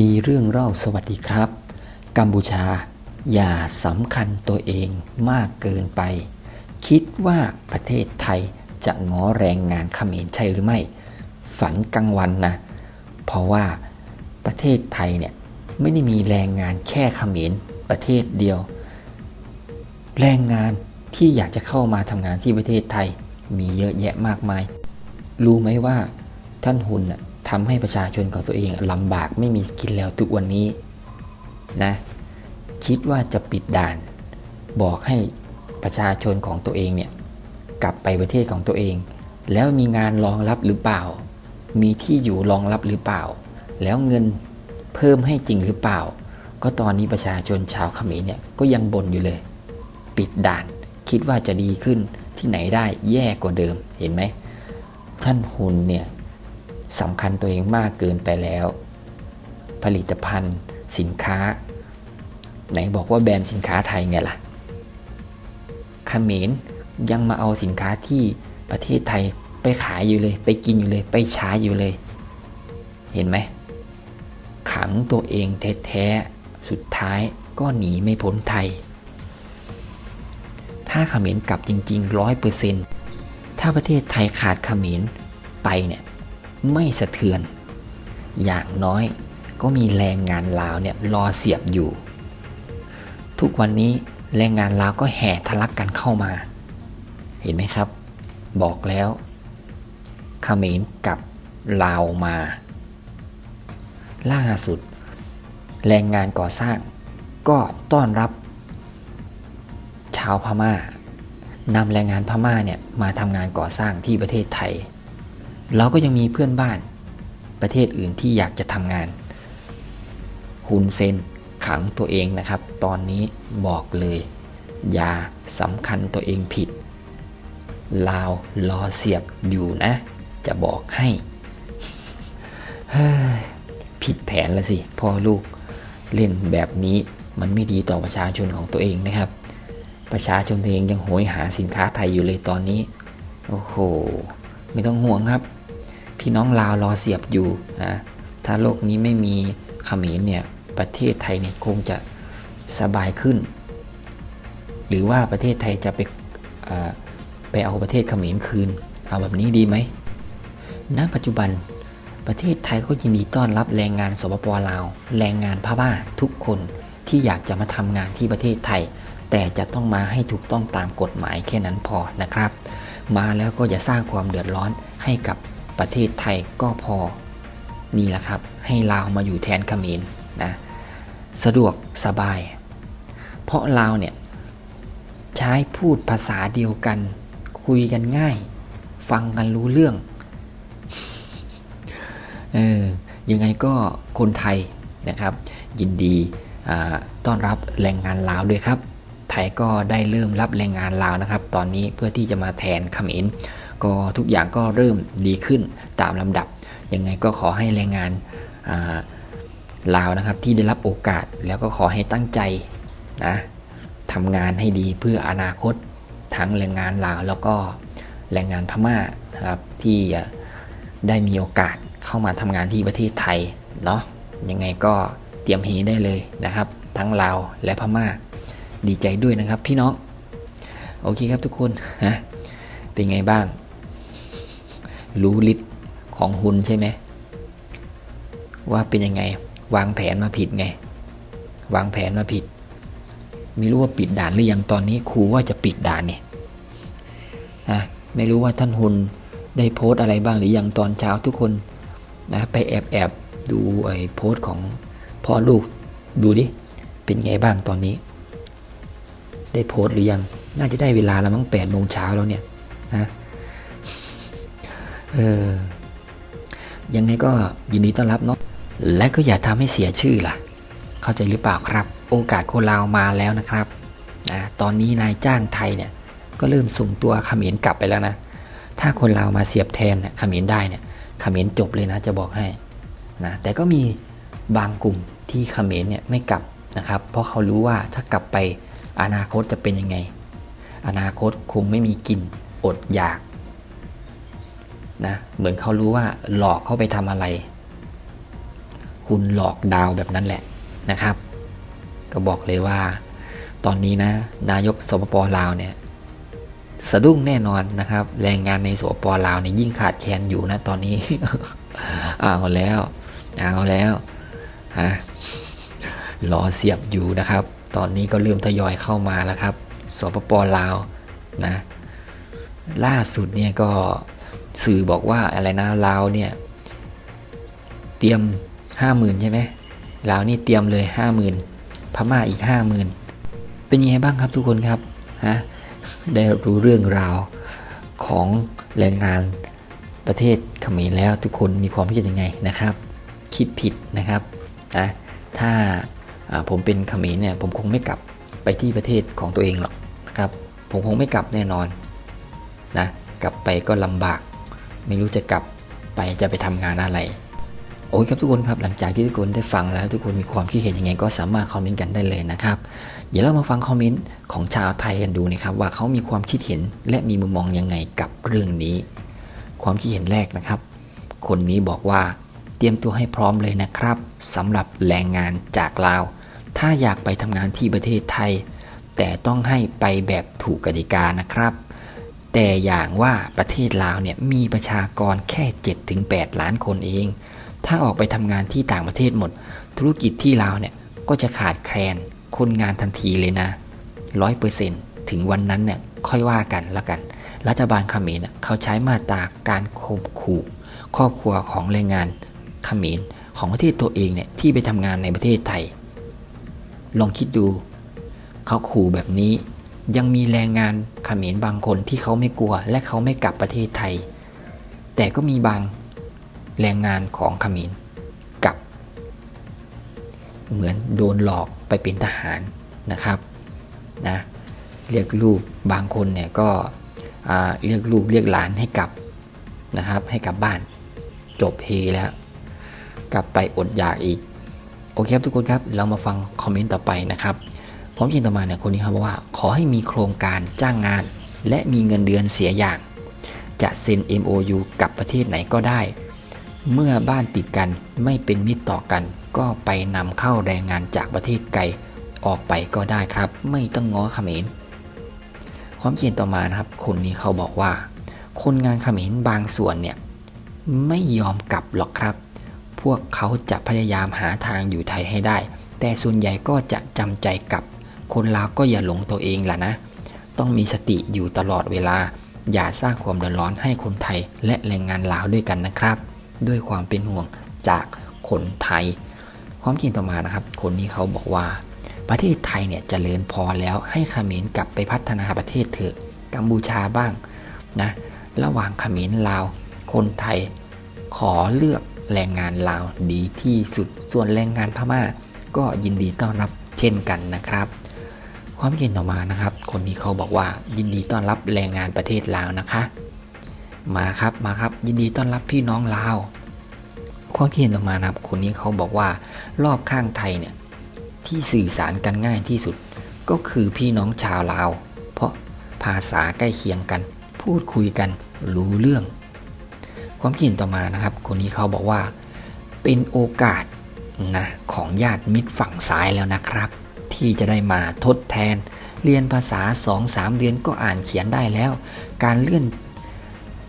มีเรื่องเล่าสวัสดีครับ กัมพูชา อย่าสำคัญตัวเองมากเกินไป คิดว่าประเทศไทยจะง้อแรงงานเขมรใช่หรือไม่ ฝันกลางวันนะ เพราะว่าประเทศไทยเนี่ยไม่ได้มีแรงงานแค่เขมรประเทศเดียว แรงงานที่อยากจะเข้ามาทำงานที่ประเทศไทยมีเยอะแยะมากมาย รู้ไหมว่าท่านหุนน่ะ ทำให้ประชาชนของตัวเองลำบากไม่มีกินแล้วทุกวันนี้นะคิดว่าจะปิดด่าน บอกให้ประชาชนของตัวเองเนี่ยกลับไปประเทศของตัวเอง แล้วมีงานรองรับหรือเปล่า มีที่อยู่รองรับหรือเปล่า แล้วเงินเพิ่มให้จริงหรือเปล่า ก็ตอนนี้ประชาชนชาวเขมรเนี่ยก็ยังบ่นอยู่เลย ปิดด่าน คิดว่าจะดีขึ้นที่ไหนได้แย่กว่าเดิมเห็นไหมท่านหุนเนี่ย สำคัญตัวเองมากเกินไปแล้ว ผลิตภัณฑ์ สินค้า ไหนบอกว่าแบรนด์สินค้าไทยไงล่ะเขมรยังมาเอาสินค้าที่ประเทศไทยไปขายอยู่เลย ไปกินอยู่เลย ไปใช้อยู่เลย เห็นไหม ขังตัวเองแท้ๆสุดท้ายก็หนีไม่พ้นไทย ถ้าเขมรกลับจริงๆร้อยเปอร์เซ็นต์ถ้าประเทศไทยขาดเขมรไปเนี่ย ไม่สะเทือน อย่างน้อยก็มีแรงงานลาวเนี่ยรอเสียบอยู่ ทุกวันนี้แรงงานลาวก็แห่ทะลักกันเข้ามา เห็นไหมครับ บอกแล้วเขมรกับลาวมา ล่าสุด แรงงานก่อสร้างก็ต้อนรับ ชาวพม่านำแรงงานพม่าเนี่ยมาทำงานก่อสร้างที่ประเทศไทย เราก็ยังมีเพื่อนบ้านประเทศอื่นที่อยากจะทำงานฮุนเซนขังตัวเองนะครับ ตอนนี้บอกเลย อย่าสำคัญตัวเองผิด ลาวรอเสียบอยู่นะ จะบอกให้ผิดแผนแล้วสิพ่อลูกเล่นแบบนี้มันไม่ดีต่อประชาชนของตัวเองนะครับ ประชาชนตัวเองยังโหยหาสินค้าไทยอยู่เลยตอนนี้ โอ้โห ไม่ต้องห่วงครับ พี่น้องลาวรอเสียบอยู่นะถ้าโลกนี้ไม่มีเขมรเนี่ยประเทศไทยเนี่ยคงจะสบายขึ้น หรือว่าประเทศไทยจะไปไปเอาประเทศเขมรคืน เอาแบบนี้ดีไหมณปัจจุบันประเทศไทยก็ยินดีต้อนรับแรงงานสปปลาว แรงงานพม่าทุกคนที่อยากจะมาทำงานที่ประเทศไทย แต่จะต้องมาให้ถูกต้องตามกฎหมายแค่นั้นพอนะครับ มาแล้วก็อย่าสร้างความเดือดร้อนให้กับ ประเทศไทยก็พอนี่แหละครับ ให้ลาวมาอยู่แทนเขมรนะสะดวกสบาย เพราะลาวเนี่ยใช้พูดภาษาเดียวกัน คุยกันง่าย ฟังกันรู้เรื่องเออยังไงก็คนไทยนะครับ ยินดีต้อนรับแรงงานลาวด้วยครับ ไทยก็ได้เริ่มรับแรงงานลาวนะครับ ตอนนี้เพื่อที่จะมาแทนเขมร ก็ทุกอย่างก็เริ่มดีขึ้นตามลำดับ ยังไงก็ขอให้แรงงานาลาวนะครับที่ได้รับโอกาสแล้วก็ขอให้ตั้งใจนะทำงานให้ดีเพื่ออนาคตทั้งแรงงานลาวแล้วก็แรงงานพม่านะครับที่ได้มีโอกาสเข้ามาทำงานที่ประเทศไทยเนาะยังไงก็เตรียมเฮได้เลยนะครับ ทั้งลาวและพม่า ดีใจด้วยนะครับพี่น้อง โอเคครับทุกคนฮะเป็นไงบ้าง รู้ฤทธิ์ของหุนใช่ไหมว่าเป็นยังไง วางแผนมาผิดไง วางแผนมาผิด ไม่รู้ว่าปิดด่านหรือยังตอนนี้ครูว่าจะปิดด่านเนี่ยนะไม่รู้ว่าท่านหุนได้โพสต์อะไรบ้างหรือยังตอนเช้าทุกคนนะไปแอบแอบดูไอ้โพสต์ของพ่อลูกดูดิเป็นไงบ้างตอนนี้ ได้โพสต์หรือยัง น่าจะได้เวลาแล้วมั้งแปดโมงเช้าแล้วเนี่ยนะ เออยังไงก็ยินดีต้อนรับเนาะและก็อย่าทำให้เสียชื่อล่ะ เข้าใจหรือเปล่าครับ โอกาสคนลาวมาแล้วนะครับนะตอนนี้นายจ้างไทยเนี่ยก็เริ่มส่งตัวขมิรกลับไปแล้วนะ ถ้าคนลาวมาเสียบแทนเนี่ยขมิรได้เนี่ยขมิรจบเลยนะจะบอกให้นะแต่ก็มีบางกลุ่มที่ขมิรเนี่ยไม่กลับนะครับ เพราะเขารู้ว่าถ้ากลับไปอนาคตจะเป็นยังไง อนาคตคงไม่มีกินอดอยาก นะเหมือนเขารู้ว่าหลอกเขาไปทำอะไร คุณหลอกดาวแบบนั้นแหละนะครับ ก็บอกเลยว่า ตอนนี้นะ นายกสปปลาวเนี่ยสะดุ้งแน่นอนนะครับ แรงงานในสปปลาวเนี่ยยิ่งขาดแคลนอยู่นะตอนนี้เอาแล้วเอาแล้วฮะรอเสียบอยู่นะครับ ตอนนี้ก็เริ่มทยอยเข้ามาแล้วครับ สปปลาวนะ ล่าสุดเนี่ยก็ สื่อบอกว่าอะไรนะลาวเนี่ย เตรียมห้าหมื่นใช่ไหมลาวนี่เตรียมเลยห้าหมื่นพม่าอีกห้าหมื่นเป็นยังไงบ้างครับทุกคนครับฮะได้รู้เรื่องราวของแรงงานประเทศเขมรแล้วทุกคนมีความคิดยังไงนะครับ คิดผิดนะครับนะถ้าผมเป็นเขมรเนี่ยผมคงไม่กลับไปที่ประเทศของตัวเองหรอกนะครับ ผมคงไม่กลับแน่นอนนะกลับไปก็ลำบาก ไม่รู้จะกลับไปจะไปทำงานอะไร โอ้ยครับทุกคนครับหลังจากที่ทุกคนได้ฟังแล้วทุกคนมีความคิดเห็นยังไงก็สามารถคอมเมนต์กันได้เลยนะครับ เดี๋ยวเรามาฟังคอมเมนต์ของชาวไทยกันดูนะครับว่าเขามีความคิดเห็นและมีมุมมองยังไงกับเรื่องนี้ ความคิดเห็นแรกนะครับ คนนี้บอกว่าเตรียมตัวให้พร้อมเลยนะครับสำหรับแรงงานจากลาว ถ้าอยากไปทำงานที่ประเทศไทย แต่ต้องให้ไปแบบถูกกติกานะครับ แต่อย่างว่าประเทศลาวเนี่ยมีประชากรแค่ 7-8 ล้านคนเอง ถ้าออกไปทำงานที่ต่างประเทศหมด ธุรกิจที่ลาวเนี่ยก็จะขาดแคลนคนงานทันทีเลยนะร้อยเปอร์เซ็นต์ถึงวันนั้นเนี่ยค่อยว่ากันละกัน รัฐบาลเขมรน่ะเขาใช้มาตราการข่มขู่ครอบครัวของแรงงานเขมรของประเทศตัวเองเนี่ยที่ไปทำงานในประเทศไทย ลองคิดดู เขาขู่แบบนี้ ยังมีแรงงานเขมรบางคนที่เขาไม่กลัว และเขาไม่กลับประเทศไทย แต่ก็มีบางแรงงานของเขมรกลับ เหมือนโดนหลอกไปเป็นทหารนะครับนะเรียกลูกบางคนเนี่ยก็เรียกลูกเรียกหลานให้กลับนะครับ ให้กลับบ้านจบเฮแล้ว กลับไปอดอยากอีก โอเคครับทุกคนครับ เรามาฟังคอมเมนต์ต่อไปนะครับ พร้อมยินต่อมาเนี่ยคนนี้เขาบอกว่า ขอให้มีโครงการจ้างงาน และมีเงินเดือนเสียอย่าง จะเซ็น MOU กับประเทศไหนก็ได้ เมื่อบ้านติดกันไม่เป็นมิตรต่อกัน ก็ไปนำเข้าแรงงานจากประเทศไกลออกไปก็ได้ครับ ไม่ต้องง้อเขมรความคิดเห็นต่อมานะครับ คนนี้เขาบอกว่า คนงานเขมรบางส่วนเนี่ยไม่ยอมกลับหรอกครับ พวกเขาจะพยายามหาทางอยู่ไทยให้ได้ แต่ส่วนใหญ่ก็จะจำใจกลับ คนลาวก็อย่าหลงตัวเองล่ะนะ ต้องมีสติอยู่ตลอดเวลา อย่าสร้างความเดือดร้อนให้คนไทยและแรงงานลาวด้วยกันนะครับ ด้วยความเป็นห่วงจากคนไทย ความคิดต่อมานะครับ คนนี้เขาบอกว่า ประเทศไทยเนี่ยจเจริญพอแล้วให้เขมรกลับไปพัฒนาประเทศเถอะกัมพูชาบ้างนะระหว่างเขมรลาว คนไทยขอเลือกแรงงานลาวดีที่สุดส่วนแรงงานพม่าก็ยินดีต้อนรับเช่นกันนะครับ ความคิดเห็นต่อมานะครับ คนนี้เขาบอกว่ายินดีต้อนรับแรงงานประเทศลาวนะคะ มาครับมาครับ ยินดีต้อนรับพี่น้องลาวความคิดเห็นต่อมานะครับ คนนี้เขาบอกว่ารอบข้างไทยเนี่ยที่สื่อสารกันง่ายที่สุด ก็คือพี่น้องชาวลาว เพราะภาษาใกล้เคียงกัน พูดคุยกันรู้เรื่อง ความคิดเห็นต่อมานะครับ คนนี้เขาบอกว่า เป็นโอกาสนะของญาติมิตรฝั่งซ้ายแล้วนะครับ ที่จะได้มาทดแทน เรียนภาษา 2-3เดือนก็อ่านเขียนได้แล้ว การเลื่อน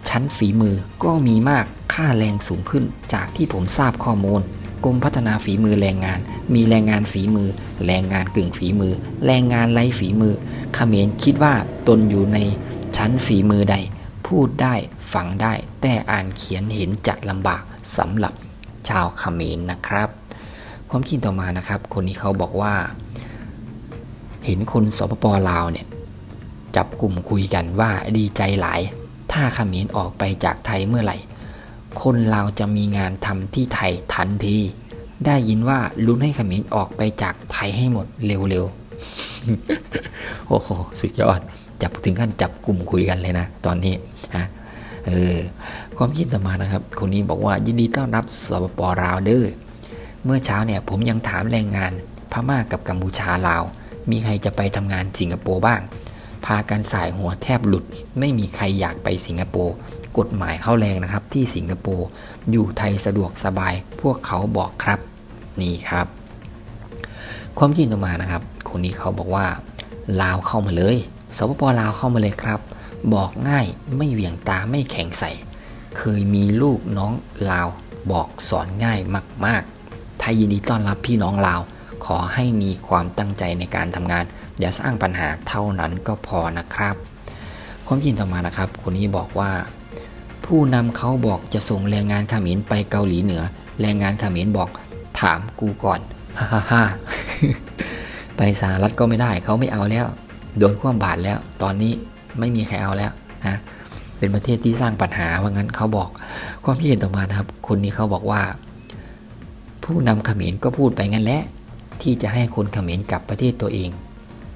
ชั้นฝีมือก็มีมากค่าแรงสูงขึ้นจากที่ผมทราบข้อมูลกรมพัฒนาฝีมือแรงงาน มีแรงงานฝีมือ แรงงานกึ่งฝีมือ แรงงานไร้ฝีมือเขมรคิดว่าตนอยู่ในชั้นฝีมือใด พูดได้ฟังได้ แต่อ่านเขียนเห็นจะลำบากสำหรับชาวเขมรนะครับ ความคิดต่อมานะครับ คนนี้เขาบอกว่า เห็นคนสปปลาวเนี่ยจับกลุ่มคุยกันว่าดีใจหลาย ถ้าขมรออกไปจากไทยเมื่อไหร่ คนลาวจะมีงานทำที่ไทยทันที ได้ยินว่าลุ้นให้ขมรออกไปจากไทยให้หมดเร็วๆ โอ้โห สุดยอด จับถึงขั้นจับกลุ่มคุยกันเลยนะ ตอนนี้ฮะเออความคิดต่อมานะครับ คนนี้บอกว่ายินดีต้อนรับสปปลาวเด้อเมื่อเช้าเนี่ยผมยังถามแรงงานพม่ากับกัมพูชาลาว มีใครจะไปทำงานสิงคโปร์บ้าง พากันสายหัวแทบหลุด ไม่มีใครอยากไปสิงคโปร์กฎหมายเข้าแรงนะครับ ที่สิงคโปร์อยู่ไทยสะดวกสบาย พวกเขาบอกครับ นี่ครับ ความคิดต่อมานะครับ คนนี้เขาบอกว่าลาวเข้ามาเลยสปปลาวเข้ามาเลยครับ บอกง่ายไม่เหวี่ยงตาไม่แข็งใส่ เคยมีลูกน้องลาวบอกสอนง่ายมาก ๆ ไทยยินดีต้อนรับพี่น้องลาว ขอให้มีความตั้งใจในการทำงาน อย่าสร้างปัญหาเท่านั้นก็พอนะครับ ความคิดเห็นต่อมานะครับ คนนี้บอกว่า ผู้นำเขาบอกจะส่งแรงงานขมรไปเกาหลีเหนือ แรงงานขมรบอก ถามกูก่อนฮ่าฮ่าฮ่าไปสหรัฐก็ไม่ได้เขาไม่เอาแล้วโดนคว่ำบาตแล้ว ตอนนี้ไม่มีใครเอาแล้วนะเป็นประเทศที่สร้างปัญหาว่างั้นเขาบอก ความคิดเห็นต่อมานะครับ คนนี้เขาบอกว่า ผู้นำขมรก็พูดไปงั้นแหละ ที่จะให้คนเขมรกลับประเทศตัวเอง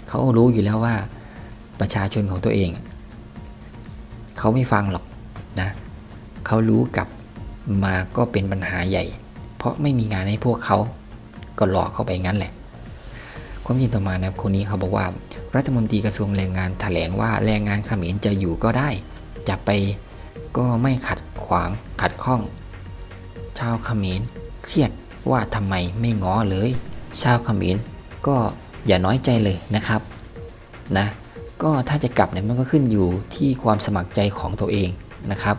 เขารู้อยู่แล้วว่าประชาชนของตัวเอง เขาไม่ฟังหรอกนะเขารู้กลับมาก็เป็นปัญหาใหญ่ เพราะไม่มีงานให้พวกเขาก็หลอกเข้าไปงั้นแหละ ความคิดต่อมานะครับคนนี้เขาบอกว่า รัฐมนตรีกระทรวงแรงงานแถลงว่าแรงงานเขมรจะอยู่ก็ได้ จะไปก็ไม่ขัดขวางขัดข้อง ชาวเขมรเครียดว่าทำไมไม่ง้อเลย ชาวเขมรก็อย่าน้อยใจเลยนะครับนะก็ถ้าจะกลับเนี่ยมันก็ขึ้นอยู่ที่ความสมัครใจของตัวเองนะครับ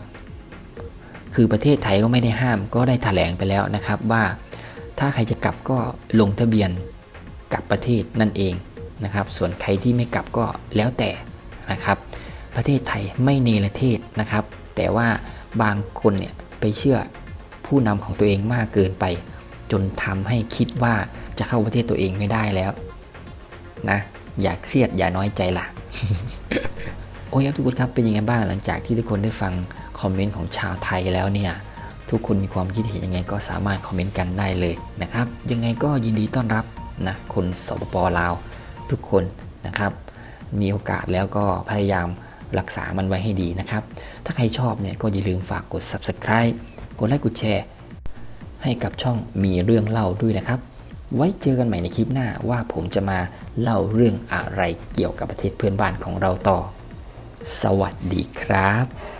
คือประเทศไทยก็ไม่ได้ห้ามก็ได้แถลงไปแล้วนะครับว่าถ้าใครจะกลับก็ลงทะเบียนกลับประเทศนั่นเองนะครับ ส่วนใครที่ไม่กลับก็แล้วแต่นะครับ ประเทศไทยไม่เนรเทศนะครับ แต่ว่าบางคนเนี่ยไปเชื่อผู้นำของตัวเองมากเกินไป จนทำให้คิดว่าจะเข้าประเทศตัวเองไม่ได้แล้วนะอย่าเครียดอย่าน้อยใจล่ะ โอ้ยครับทุกคนครับเป็นยังไงบ้างหลังจากที่ทุกคนได้ฟังคอมเมนต์ของชาวไทยแล้วเนี่ยทุกคนมีความคิดเห็นยังไงก็สามารถคอมเมนต์กันได้เลยนะครับ ยังไงก็ยินดีต้อนรับนะคนสปปลาวทุกคนนะครับ มีโอกาสแล้วก็พยายามรักษามันไว้ให้ดีนะครับ ถ้าใครชอบเนี่ยก็อย่าลืมฝากกด subscribe กดไลค์กดแชร์ ให้กับช่องมีเรื่องเล่าด้วยนะครับ ไว้เจอกันใหม่ในคลิปหน้าว่าผมจะมาเล่าเรื่องอะไรเกี่ยวกับประเทศเพื่อนบ้านของเราต่อ สวัสดีครับ